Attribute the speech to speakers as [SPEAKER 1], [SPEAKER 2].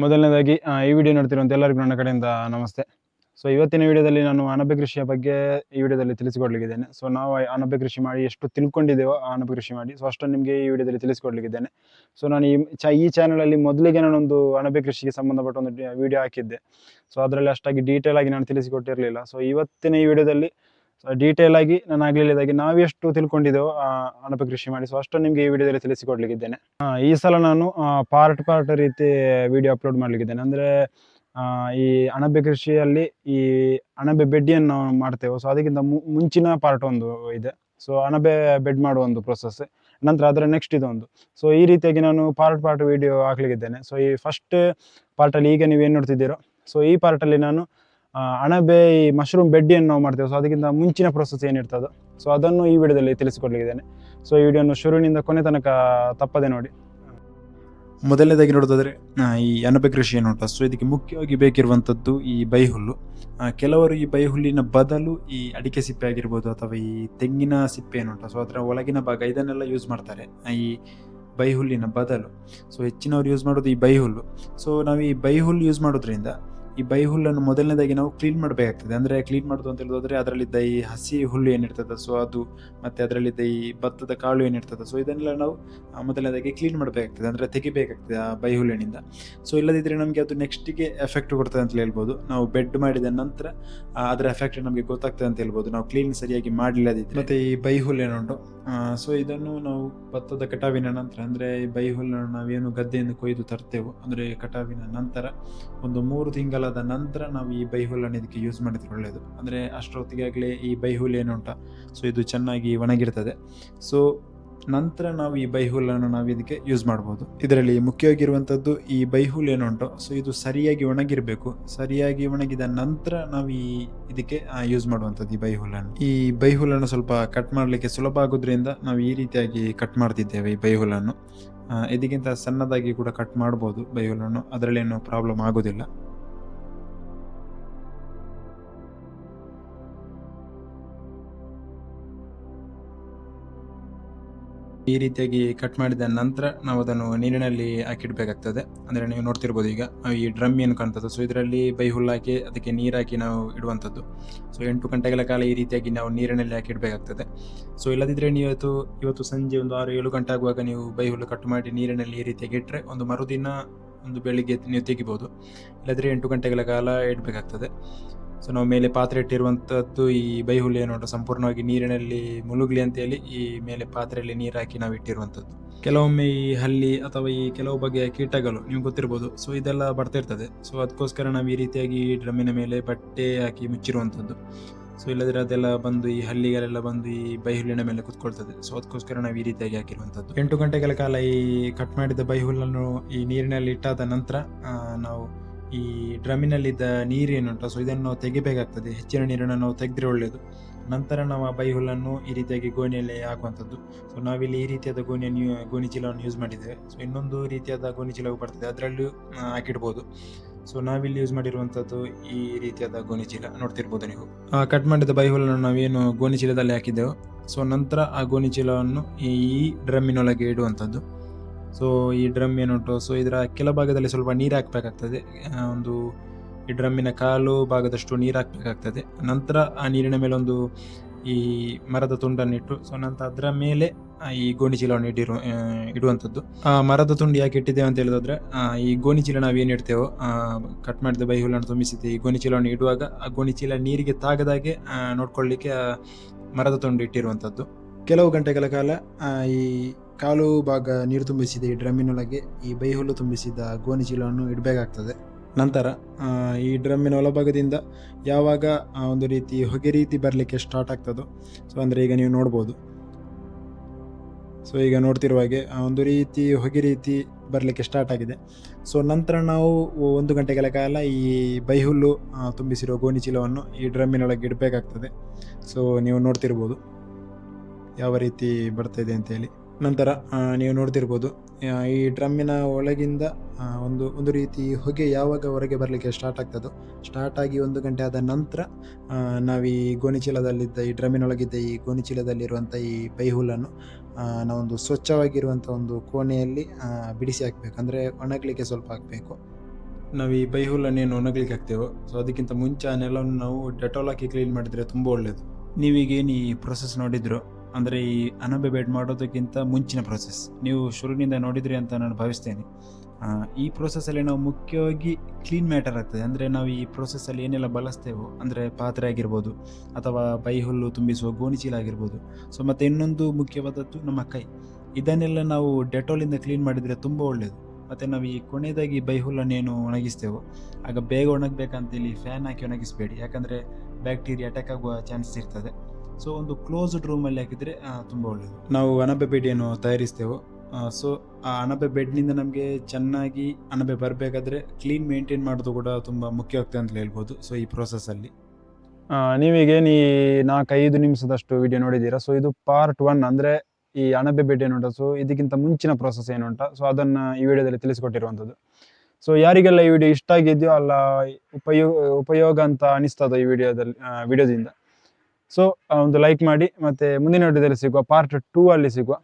[SPEAKER 1] ಮೊದಲನೇದಾಗಿ ಈ ವಿಡಿಯೋ ನೋಡ್ತಿರುವಂಥ ಎಲ್ಲರಿಗೂ ನನ್ನ ಕಡೆಯಿಂದ ನಮಸ್ತೆ. ಸೊ ಇವತ್ತಿನ ವಿಡಿಯೋದಲ್ಲಿ ನಾನು ಅಣಬೆ ಕೃಷಿಯ ಬಗ್ಗೆ ಈ ವಿಡಿಯೋದಲ್ಲಿ ತಿಳಿಸಿಕೊಡ್ಲಿಕ್ಕಿದ್ದೇನೆ. ಸೊ ನಾವು ಅಣಬೆ ಕೃಷಿ ಮಾಡಿ ಎಷ್ಟು ತಿಳ್ಕೊಂಡಿದ್ದೇವೋ ಅಣಬೆ ಕೃಷಿ ಮಾಡಿ ಸೊ ಅಷ್ಟನ್ನು ನಿಮಗೆ ಈ ವಿಡಿಯೋದಲ್ಲಿ ತಿಳಿಸಿಕೊಡ್ಲಿಕ್ಕಿದ್ದೇನೆ. ಸೊ ನಾನು ಈ ಚ, ಈ ಚಾನಲಲ್ಲಿ ಮೊದಲಿಗೆ ನಾನೊಂದು ಅಣಬೆ ಕೃಷಿಗೆ ಸಂಬಂಧಪಟ್ಟ ಒಂದು ವಿಡಿಯೋ ಹಾಕಿದ್ದೆ. ಸೊ ಅದರಲ್ಲಿ ಅಷ್ಟಾಗಿ ಡೀಟೇಲ್ ಆಗಿ ನಾನು ತಿಳಿಸಿಕೊಟ್ಟಿರಲಿಲ್ಲ. ಸೊ ಇವತ್ತಿನ ಈ ವಿಡಿಯೋದಲ್ಲಿ ಡೀಟೇಲ್ ಆಗಿ ನಾನು ಆಗ್ಲಿಲ್ಲದಾಗಿ ನಾವು ಎಷ್ಟು ತಿಳ್ಕೊಂಡಿದ್ದೇವೋ, ಆ ಅಣಬೆ ಕೃಷಿ ಮಾಡಿ. ಸೊ ಅಷ್ಟು ನಿಮಗೆ ಈ ವಿಡಿಯೋದಲ್ಲಿ ತಿಳಿಸಿಕೊಡ್ಲಿಕ್ಕಿದ್ದೇನೆ. ಈ ಸಲ ನಾನು ಪಾರ್ಟ್ ಪಾರ್ಟ್ ರೀತಿ ವಿಡಿಯೋ ಅಪ್ಲೋಡ್ ಮಾಡ್ಲಿಕ್ಕಿದ್ದೇನೆ. ಅಂದರೆ ಈ ಅಣಬೆ ಕೃಷಿಯಲ್ಲಿ ಈ ಅಣಬೆ ಬೆಡ್ಡಿಯನ್ನು ನಾವು ಮಾಡ್ತೇವೆ. ಸೊ ಅದಕ್ಕಿಂತ ಮುಂಚಿನ ಪಾರ್ಟ್ ಒಂದು ಇದೆ. ಸೊ ಅಣಬೆ ಬೆಡ್ ಮಾಡುವ ಒಂದು ಪ್ರೊಸೆಸ್ ನಂತರ ಅದರ ನೆಕ್ಸ್ಟ್ ಇದೊಂದು. ಸೊ ಈ ರೀತಿಯಾಗಿ ನಾನು ಪಾರ್ಟ್ ಪಾರ್ಟ್ ವಿಡಿಯೋ ಹಾಕ್ಲಿಕ್ಕಿದ್ದೇನೆ. ಸೊ ಈ ಫಸ್ಟ್ ಪಾರ್ಟಲ್ಲಿ ಈಗ ನೀವು ಏನು ನೋಡ್ತಿದ್ದೀರೋ ಸೊ ಈ ಪಾರ್ಟಲ್ಲಿ ನಾನು ಅಣಬೆ ಈ ಮಶ್ರೂಮ್ ಬೆಡ್ಡಿಯನ್ನು ನಾವು ಮಾಡ್ತೇವೆ. ಸೊ ಅದಕ್ಕಿಂತ ಮುಂಚಿನ ಪ್ರೊಸೆಸ್ ಏನಿರ್ತದೋ ಸೊ ಅದನ್ನು ಈ ವಿಡಿಯೋದಲ್ಲಿ ತಿಳಿಸಿಕೊಡ್ಲಿಕ್ಕಿದ್ದೇನೆ. ಸೊ ಈ ವಿಡಿಯೋನು ಶುರುವಿನಿಂದ ಕೊನೆ ತನಕ ತಪ್ಪದೆ ನೋಡಿ.
[SPEAKER 2] ಮೊದಲನೇದಾಗಿ ನೋಡೋದಾದರೆ ಈ ಅಣಬೆ ಕೃಷಿ ಏನು ಉಂಟು ಸೊ ಇದಕ್ಕೆ ಮುಖ್ಯವಾಗಿ ಬೇಕಿರುವಂಥದ್ದು ಈ ಬೈಹುಲ್ಲು. ಕೆಲವರು ಈ ಬೈಹುಲ್ಲಿನ ಬದಲು ಈ ಅಡಿಕೆ ಸಿಪ್ಪೆ ಆಗಿರ್ಬೋದು ಅಥವಾ ಈ ತೆಂಗಿನ ಸಿಪ್ಪೆ ಏನುಂಟು ಸೊ ಅದರ ಒಳಗಿನ ಭಾಗ ಇದನ್ನೆಲ್ಲ ಯೂಸ್ ಮಾಡ್ತಾರೆ, ಈ ಬೈಹುಲ್ಲಿನ ಬದಲು. ಸೊ ಹೆಚ್ಚಿನವರು ಯೂಸ್ ಮಾಡೋದು ಈ ಬೈಹುಲ್ಲು. ಸೊ ನಾವು ಈ ಬೈಹುಲ್ಲು ಯೂಸ್ ಮಾಡೋದ್ರಿಂದ ಈ ಬೈಹುಲ್ಲನ್ನು ಮೊದಲನೇದಾಗಿ ನಾವು ಕ್ಲೀನ್ ಮಾಡಬೇಕಾಗ್ತದೆ. ಅಂದರೆ ಕ್ಲೀನ್ ಮಾಡೋದು ಅಂತ ಹೇಳಿದ್ರೆ ಅದರಲ್ಲಿದ್ದ ಈ ಹಸಿ ಹುಲ್ಲು ಏನಿರ್ತದೆ ಸೊ ಅದು ಮತ್ತು ಅದರಲ್ಲಿದ್ದ ಈ ಭತ್ತದ ಕಾಳು ಏನಿರ್ತದೆ ಸೊ ಇದನ್ನೆಲ್ಲ ನಾವು ಮೊದಲನೇದಾಗಿ ಕ್ಲೀನ್ ಮಾಡಬೇಕಾಗ್ತದೆ. ಅಂದರೆ ತೆಗಿಬೇಕಾಗ್ತದೆ ಆ ಬೈಹುಲ್ಲಿನಿಂದ ಸೊ ಇಲ್ಲದಿದ್ದರೆ ನಮಗೆ ಅದು ನೆಕ್ಸ್ಟಿಗೆ ಎಫೆಕ್ಟ್ ಕೊಡ್ತದೆ ಅಂತ ಹೇಳ್ಬೋದು. ನಾವು ಬೆಡ್ ಮಾಡಿದ ನಂತರ ಅದರ ಎಫೆಕ್ಟ್ ನಮಗೆ ಗೊತ್ತಾಗ್ತದೆ ಅಂತ ಹೇಳ್ಬೋದು. ನಾವು ಕ್ಲೀನ್ ಸರಿಯಾಗಿ ಮಾಡಲಿಲ್ಲದಿದ್ದರೆ ಮತ್ತು ಈ ಬೈ ಏನುಂಟು ಸೊ ಇದನ್ನು ನಾವು ಭತ್ತದ ಕಟಾವಿನ ನಂತರ, ಅಂದರೆ ಈ ಬೈಹುಲ್ಲನ್ನು ನಾವೇನು ಗದ್ದೆಯಿಂದ ಕೊಯ್ದು ತರ್ತೇವೋ, ಅಂದರೆ ಕಟಾವಿನ ನಂತರ ಒಂದು ಮೂರು ತಿಂಗಳಾದ ನಂತರ ನಾವು ಈ ಬೈಹುಲ್ಲನ್ನು ಇದಕ್ಕೆ ಯೂಸ್ ಮಾಡಿದ್ರೆ ಒಳ್ಳೆಯದು ಅಂದರೆ ಅಷ್ಟೊತ್ತಿಗಾಗಲೇ ಈ ಬೈಹುಲ್ ಏನುಂಟ ಸೊ ಇದು ಚೆನ್ನಾಗಿ ಒಣಗಿರ್ತದೆ. ಸೊ ನಂತರ ನಾವು ಈ ಬೈಹುಲ್ಲನ್ನು ನಾವು ಇದಕ್ಕೆ ಯೂಸ್ ಮಾಡ್ಬೋದು. ಇದರಲ್ಲಿ ಮುಖ್ಯವಾಗಿರುವಂಥದ್ದು ಈ ಬೈಹುಲ್ ಏನುಂಟು ಸೊ ಇದು ಸರಿಯಾಗಿ ಒಣಗಿರಬೇಕು. ಸರಿಯಾಗಿ ಒಣಗಿದ ನಂತರ ನಾವು ಈ ಇದಕ್ಕೆ ಯೂಸ್ ಮಾಡುವಂಥದ್ದು ಈ ಬೈಹುಲ್ಲನ್ನು ಈ ಬೈಹುಲ್ಲನ್ನು ಸ್ವಲ್ಪ ಕಟ್ ಮಾಡಲಿಕ್ಕೆ ಸುಲಭ ಆಗೋದ್ರಿಂದ ನಾವು ಈ ರೀತಿಯಾಗಿ ಕಟ್ ಮಾಡ್ತಿದ್ದೇವೆ ಈ ಬೈಹುಲ್ಲನ್ನು ಆ, ಇದಕ್ಕಿಂತ ಸಣ್ಣದಾಗಿ ಕೂಡ ಕಟ್ ಮಾಡ್ಬೋದು ಬೈಹುಲ್ಲನ್ನು ಅದರಲ್ಲೇನು ಪ್ರಾಬ್ಲಮ್ ಆಗೋದಿಲ್ಲ. ಈ ರೀತಿಯಾಗಿ ಕಟ್ ಮಾಡಿದ ನಂತರ ನಾವು ಅದನ್ನು ನೀರಿನಲ್ಲಿ ಹಾಕಿಡ್ಬೇಕಾಗ್ತದೆ. ಅಂದರೆ ನೀವು ನೋಡ್ತಿರ್ಬೋದು ಈಗ ಈ ಡ್ರಮ್ ಏನು ಕಾಣ್ತದ್ದು ಸೊ ಇದರಲ್ಲಿ ಬೈ ಹುಲ್ಲಾಕಿ ಅದಕ್ಕೆ ನೀರು ಹಾಕಿ ನಾವು ಇಡುವಂಥದ್ದು. ಸೊ ಎಂಟು ಗಂಟೆಗಳ ಕಾಲ ಈ ರೀತಿಯಾಗಿ ನಾವು ನೀರಿನಲ್ಲಿ ಹಾಕಿಡಬೇಕಾಗ್ತದೆ. ಸೊ ಇಲ್ಲದಿದ್ದರೆ ನೀವು ಇವತ್ತು ಇವತ್ತು ಸಂಜೆ ಒಂದು ಆರು ಏಳು ಗಂಟೆ ಆಗುವಾಗ ನೀವು ಬೈ ಹುಲ್ಲು ಕಟ್ ಮಾಡಿ ನೀರಿನಲ್ಲಿ ಈ ರೀತಿಯಾಗಿ ಇಟ್ಟರೆ ಒಂದು ಮರುದಿನ ಒಂದು ಬೆಳಿಗ್ಗೆ ನೀವು ತೆಗಿಬೋದು. ಇಲ್ಲದ್ರೆ ಎಂಟು ಗಂಟೆಗಳ ಕಾಲ ಇಡಬೇಕಾಗ್ತದೆ. ಸೊ ನಾವು ಮೇಲೆ ಪಾತ್ರೆ ಇಟ್ಟಿರುವಂಥದ್ದು ಈ ಬೈಹುಲ್ಲು ಏನು ಸಂಪೂರ್ಣವಾಗಿ ನೀರಿನಲ್ಲಿ ಮುಳುಗ್ಲಿ ಅಂತೇಳಿ ಈ ಮೇಲೆ ಪಾತ್ರೆಯಲ್ಲಿ ನೀರು ಹಾಕಿ ನಾವು ಇಟ್ಟಿರುವಂಥದ್ದು ಕೆಲವೊಮ್ಮೆ ಈ ಹಲ್ಲಿ ಅಥವಾ ಈ ಕೆಲವು ಬಗೆಯ ಕೀಟಗಳು, ನಿಮ್ಗೆ ಗೊತ್ತಿರ್ಬೋದು. ಸೊ ಇದೆಲ್ಲ ಬರ್ತಿರ್ತದೆ ಸೊ ಅದಕ್ಕೋಸ್ಕರ ನಾವು ಈ ರೀತಿಯಾಗಿ ಡ್ರಮ್ಮಿನ ಮೇಲೆ ಬಟ್ಟೆ ಹಾಕಿ ಮುಚ್ಚಿರುವಂಥದ್ದು ಸೊ ಇಲ್ಲದ್ರೆ ಅದೆಲ್ಲ ಬಂದು ಈ ಹಲ್ಲಿಗಳೆಲ್ಲ ಬಂದು ಈ ಬೈಹುಲ್ಲಿನ ಮೇಲೆ ಕುತ್ಕೊಳ್ತದೆ. ಸೊ ಅದಕ್ಕೋಸ್ಕರ ನಾವು ಈ ರೀತಿಯಾಗಿ ಹಾಕಿರುವಂಥದ್ದು ಎಂಟು ಗಂಟೆಗಳ ಕಾಲ ಈ ಕಟ್ ಮಾಡಿದ ಬೈಹುಲ್ಲನ್ನು ಈ ನೀರಿನಲ್ಲಿ ಇಟ್ಟಾದ ನಂತರ ನಾವು ಈ ಡ್ರಮ್ಮಿನಲ್ಲಿದ್ದ ನೀರು ಏನುಂಟು ಸೊ ಇದನ್ನು ನಾವು ತೆಗಿಬೇಕಾಗ್ತದೆ. ಹೆಚ್ಚಿನ ನೀರನ್ನು ನಾವು ತೆಗೆದ್ರೆ ಒಳ್ಳೆಯದು ನಂತರ ನಾವು ಆ ಬೈಹುಲ್ಲನ್ನು ಈ ರೀತಿಯಾಗಿ ಗೋಣಿಯಲ್ಲಿ ಹಾಕುವಂಥದ್ದು. ಸೊ ನಾವಿಲ್ಲಿ ಈ ರೀತಿಯಾದ ಗೋಣಿಯನ್ನು ಗೋಣಿ ಚೀಲವನ್ನು ಯೂಸ್ ಮಾಡಿದ್ದೇವೆ. ಸೊ ಇನ್ನೊಂದು ರೀತಿಯಾದ ಗೋಣಿ ಚೀಲವು ಬರ್ತದೆ. ಅದರಲ್ಲೂ ಹಾಕಿಡ್ಬೋದು. ಸೊ ನಾವಿಲ್ಲಿ ಯೂಸ್ ಮಾಡಿರುವಂಥದ್ದು ಈ ರೀತಿಯಾದ ಗೋಣಿ ಚೀಲ. ನೋಡ್ತಿರ್ಬೋದು ನೀವು. ಕಟ್ ಮಾಡಿದ ಬೈಹುಲ್ಲನ್ನು ನಾವೇನು ಗೋಣಿ ಚೀಲದಲ್ಲಿ ಹಾಕಿದ್ದೆವು. ಸೊ ನಂತರ ಆ ಗೋಣಿ ಚೀಲವನ್ನು ಈ ಡ್ರಮ್ಮಿನೊಳಗೆ ಇಡುವಂಥದ್ದು. ಸೊ ಈ ಡ್ರಮ್ ಏನುಂಟು? ಸೊ ಇದರ ಕೆಲ ಭಾಗದಲ್ಲಿ ಸ್ವಲ್ಪ ನೀರು ಹಾಕಬೇಕಾಗ್ತದೆ. ಒಂದು ಈ ಡ್ರಮ್ಮಿನ ಕಾಲು ಭಾಗದಷ್ಟು ನೀರು ಹಾಕಬೇಕಾಗ್ತದೆ. ನಂತರ ಆ ನೀರಿನ ಮೇಲೆ ಒಂದು ಈ ಮರದ ತುಂಡನ್ನು ಇಟ್ಟು ಸೊ ನಂತರ ಅದರ ಮೇಲೆ ಈ ಗೋಣಿ ಚೀಲವನ್ನು ಇಟ್ಟಿರು ಇಡುವಂಥದ್ದು. ಆ, ಮರದ ತುಂಡು ಯಾಕೆ ಇಟ್ಟಿದ್ದೇವೆ ಅಂತ ಹೇಳಿದ್ರೆ ಈ ಗೋಣಿ ಚೀಲ ನಾವು ಏನು ಇಡ್ತೇವೋ ಕಟ್ ಮಾಡಿದ ಬೈಹುಲ್ಲನ್ನು ತುಂಬಿಸಿದ್ದೆ ಈ ಗೋಣಿ ಚೀಲವನ್ನು ಇಡುವಾಗ ಆ ಗೋಣಿ ಚೀಲ ನೀರಿಗೆ ತಾಗದಾಗೆ ನೋಡ್ಕೊಳ್ಳಿಕ್ಕೆ ಮರದ ತುಂಡು ಇಟ್ಟಿರುವಂಥದ್ದು. ಕೆಲವು ಗಂಟೆಗಳ ಕಾಲ ಈ ಕಾಲು ಭಾಗ ನೀರು ತುಂಬಿಸಿದ ಈ ಡ್ರಮ್ಮಿನೊಳಗೆ ಈ ಬೈಹುಲ್ಲು ತುಂಬಿಸಿದ ಗೋಣಿ ಚೀಲವನ್ನು ಇಡಬೇಕಾಗ್ತದೆ. ನಂತರ ಈ ಡ್ರಮ್ಮಿನ ಒಳಭಾಗದಿಂದ ಯಾವಾಗ ಒಂದು ರೀತಿ ಹೊಗೆ ರೀತಿ ಬರಲಿಕ್ಕೆ ಸ್ಟಾರ್ಟ್ ಆಗ್ತದೋ, ಸೊ ಅಂದರೆ ಈಗ ನೀವು ನೋಡ್ಬೋದು. ಸೊ ಈಗ ನೋಡ್ತಿರುವ ಹಾಗೆ ಒಂದು ರೀತಿ ಹೊಗೆ ರೀತಿ ಬರಲಿಕ್ಕೆ ಸ್ಟಾರ್ಟ್ ಆಗಿದೆ. ಸೊ ನಂತರ ನಾವು ಒಂದು ಗಂಟೆಗಳ ಕಾಲ ಈ ಬೈಹುಲ್ಲು ತುಂಬಿಸಿರೋ ಗೋಣಿ ಚೀಲವನ್ನು ಈ ಡ್ರಮ್ಮಿನೊಳಗೆ ಇಡಬೇಕಾಗ್ತದೆ. ಸೊ ನೀವು ನೋಡ್ತಿರ್ಬೋದು. ಯಾವ ರೀತಿ ಬರ್ತಾ ಇದೆ ಅಂತೇಳಿ ನಂತರ ನೀವು ನೋಡ್ತಿರ್ಬೋದು ಈ ಡ್ರಮ್ಮಿನ ಒಳಗಿಂದ ಒಂದು ಒಂದು ರೀತಿ ಹೊಗೆ ಯಾವಾಗ ಹೊರಗೆ ಬರಲಿಕ್ಕೆ ಸ್ಟಾರ್ಟ್ ಆಗ್ತದೋ ಸ್ಟಾರ್ಟ್ ಆಗಿ ಒಂದು ಗಂಟೆ ಆದ ನಂತರ ನಾವು ಈ ಗೋಣಿಚೀಲದಲ್ಲಿದ್ದ ಈ ಡ್ರಮ್ಮಿನೊಳಗಿದ್ದ ಈ ಗೋಣಿಚೀಲದಲ್ಲಿರುವಂಥ ಈ ಪೈಹುಲನ್ನು ನಾವೊಂದು ಸ್ವಚ್ಛವಾಗಿರುವಂಥ ಒಂದು ಕೋಣೆಯಲ್ಲಿ ಬಿಡಿಸಿ ಹಾಕಬೇಕು. ಅಂದರೆ ಒಣಗಲಿಕ್ಕೆ ಸ್ವಲ್ಪ ಹಾಕಬೇಕು. ನಾವು ಈ ಪೈಹುಲನ್ನೇನು ಒಣಗಲಿಕ್ಕೆ ಹಾಕ್ತೇವೋ ಸೊ ಅದಕ್ಕಿಂತ ಮುಂಚೆ ಆ ನೆಲವನ್ನು ನಾವು ಡೆಟಾಲ್ ಹಾಕಿ ಕ್ಲೀನ್ ಮಾಡಿದರೆ ತುಂಬ ಒಳ್ಳೆಯದು ನೀವೀಗೇನು ಈ ಪ್ರೊಸೆಸ್ ನೋಡಿದ್ರು ಅಂದರೆ ಈ ಅನಬೆ ಬೇಡ್ ಮಾಡೋದಕ್ಕಿಂತ ಮುಂಚಿನ ಪ್ರೊಸೆಸ್ ನೀವು ಶುರುವಿನಿಂದ ನೋಡಿದ್ರಿ ಅಂತ ನಾನು ಭಾವಿಸ್ತೇನೆ. ಈ ಪ್ರೊಸೆಸ್ಸಲ್ಲಿ ನಾವು ಮುಖ್ಯವಾಗಿ ಕ್ಲೀನ್ ಮ್ಯಾಟರ್ ಆಗ್ತದೆ. ಅಂದರೆ ನಾವು ಈ ಪ್ರೊಸೆಸ್ಸಲ್ಲಿ ಏನೆಲ್ಲ ಬಳಸ್ತೇವೋ, ಅಂದರೆ ಪಾತ್ರೆ ಆಗಿರ್ಬೋದು, ಅಥವಾ ಬೈಹುಲ್ಲು ತುಂಬಿಸುವ ಗೋಣಿಚೀಲ ಆಗಿರ್ಬೋದು ಸೊ ಮತ್ತು ಇನ್ನೊಂದು ಮುಖ್ಯವಾದದ್ದು ನಮ್ಮ ಕೈ. ಇದನ್ನೆಲ್ಲ ನಾವು ಡೆಟೋಲಿಂದ ಕ್ಲೀನ್ ಮಾಡಿದರೆ ತುಂಬ ಒಳ್ಳೆಯದು ಮತ್ತು ನಾವು ಈ ಕೊನೆಯದಾಗಿ ಬೈಹುಲ್ಲನ್ನೇನು ಒಣಗಿಸ್ತೇವೋ, ಆಗ ಬೇಗ ಒಣಗಬೇಕಂತೇಳಿ ಫ್ಯಾನ್ ಹಾಕಿ ಒಣಗಿಸಬೇಡಿ. ಯಾಕಂದರೆ ಬ್ಯಾಕ್ಟೀರಿಯಾ ಅಟ್ಯಾಕ್ ಆಗುವ ಚಾನ್ಸಸ್ ಇರ್ತದೆ. ಸೊ ಒಂದು ಕ್ಲೋಸ್ಡ್ ರೂಮಲ್ಲಿ ಹಾಕಿದರೆ ತುಂಬ ಒಳ್ಳೆಯದು ನಾವು ಅಣಬೆ ಬೆಡ್ಡಿಯನ್ನು ತಯಾರಿಸ್ತೇವೆ. ಸೊ ಆ ಅಣಬೆ ಬೆಡ್ನಿಂದ ನಮಗೆ ಚೆನ್ನಾಗಿ ಅಣಬೆ ಬರಬೇಕಾದ್ರೆ ಕ್ಲೀನ್ ಮೇಂಟೈನ್ ಮಾಡೋದು ಕೂಡ ತುಂಬ ಮುಖ್ಯ ಆಗ್ತದೆ ಅಂತ ಹೇಳ್ಬೋದು ಸೊ ಈ ಪ್ರೊಸೆಸ್ಸಲ್ಲಿ
[SPEAKER 1] ನೀವಿಗೆ ನೀ ಈ ನಾಲ್ಕೈದು ನಿಮಿಷದಷ್ಟು ವಿಡಿಯೋ ನೋಡಿದ್ದೀರಾ? ಸೊ ಇದು ಪಾರ್ಟ್ ಒನ್ ಅಂದರೆ ಈ ಅಣಬೆ ಬೆಡ್ ಏನುಂಟ? ಸೊ ಇದಕ್ಕಿಂತ ಮುಂಚಿನ ಪ್ರೊಸೆಸ್ ಏನುಂಟ? ಸೊ ಅದನ್ನು ಈ ವಿಡಿಯೋದಲ್ಲಿ ತಿಳಿಸಿಕೊಟ್ಟಿರುವಂಥದ್ದು. ಸೊ ಯಾರಿಗೆಲ್ಲ ಈ ವಿಡಿಯೋ ಇಷ್ಟ ಆಗಿದೆಯೋ ಅಲ್ಲ ಉಪಯೋಗ ಉಪಯೋಗ ಅಂತ ಅನಿಸ್ತದೋ ಈ ವಿಡಿಯೋದಲ್ಲಿ ವಿಡಿಯೋದಿಂದ? ಸೊ ಒಂದು ಲೈಕ್ ಮಾಡಿ ಮತ್ತು ಮುಂದಿನ ವಿಡಿಯೋದಲ್ಲಿ ಸಿಗುವ ಪಾರ್ಟ್ ಟೂ ಅಲ್ಲಿ ಸಿಗುವ